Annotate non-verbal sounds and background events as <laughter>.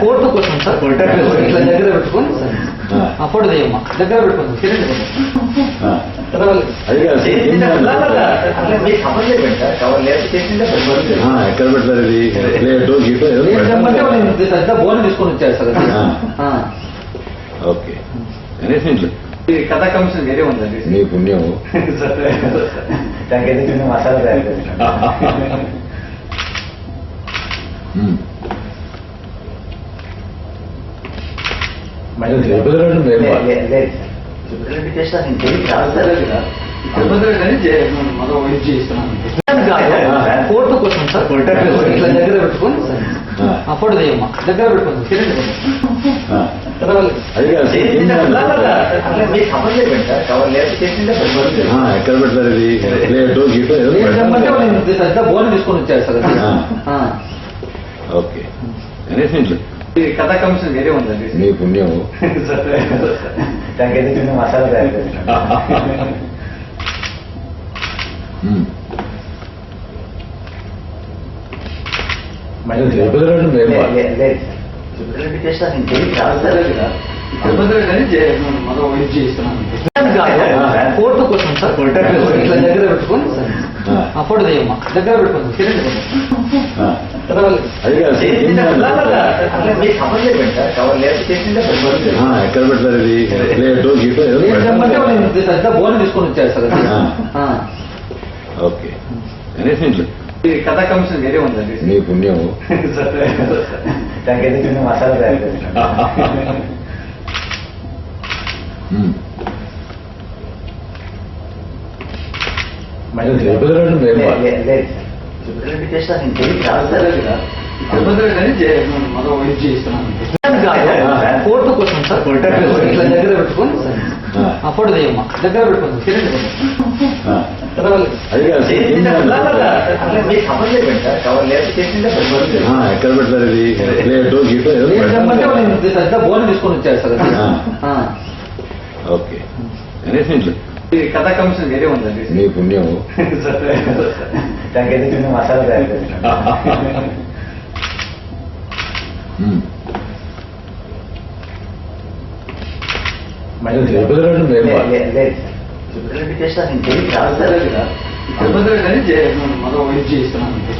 Photo కోసం sir. ఇట్లా దగ్గర పెట్టుకొని సార్ ఆ ఫోటో తీయమ్మా. దగ్గర పెట్టుకోండి. ఎక్కడ ఇది? ప్లేటో గీటో బోన్ తీసుకొని వచ్చారు సార్. ఓకే. కథా కమిషన్ వేరే ఉందండి. నీ పుణ్యం మసాలా తయారు <laughs> మరో చేస్తున్నాను. ఫోటో కోసం సార్. ఇట్లా దగ్గర పెట్టుకొని సార్ ఆ ఫోటో తీయమ్మా. దగ్గర పెట్టుకోండి ఎక్కడ పెట్టారు ఇది? ప్లేటో గీటో పెద్ద బోన్ తీసుకొని వచ్చారు సార్. ఓకే. ఇది కథా కమిషన్ వేరే ఉందండి నీ పుణ్యం మసాలా తయారు జే- మరో ఇది చేస్తున్నాను. ఫోటో కోసం సార్ ఇట్లా దగ్గర పెట్టుకొని సార్ ఆ ఫోటో దగ్గర పెట్టుకోండి ఎక్కడ పెట్టారు ఇది? ప్లేటో గీటో బోన్ తీసుకొని వచ్చారు సార్. ఓకే. ఇది కథా కమిషన్ వేరే ఉందండి. నీ పుణ్యం. మసాలా తయారు. మళ్ళీ తిరుపతి రోడ్డు. ఫోటో కోసం సార్ ఇట్లా దగ్గర పెట్టుకొని సార్ ఆ ఫోటో తీయమ్మా దగ్గర పెట్టుకోండి ఎక్కడ పెట్టారు ఇది ప్లేటో గీటో బోన్ తీసుకొని వచ్చారు సార్. ఓకే కథా కమిషన్ వేరే ఉందండి నీ పుణ్యం <laughs> మసాలా తయారు చేస్తాను. మళ్ళీ మరో చేస్తున్నాను.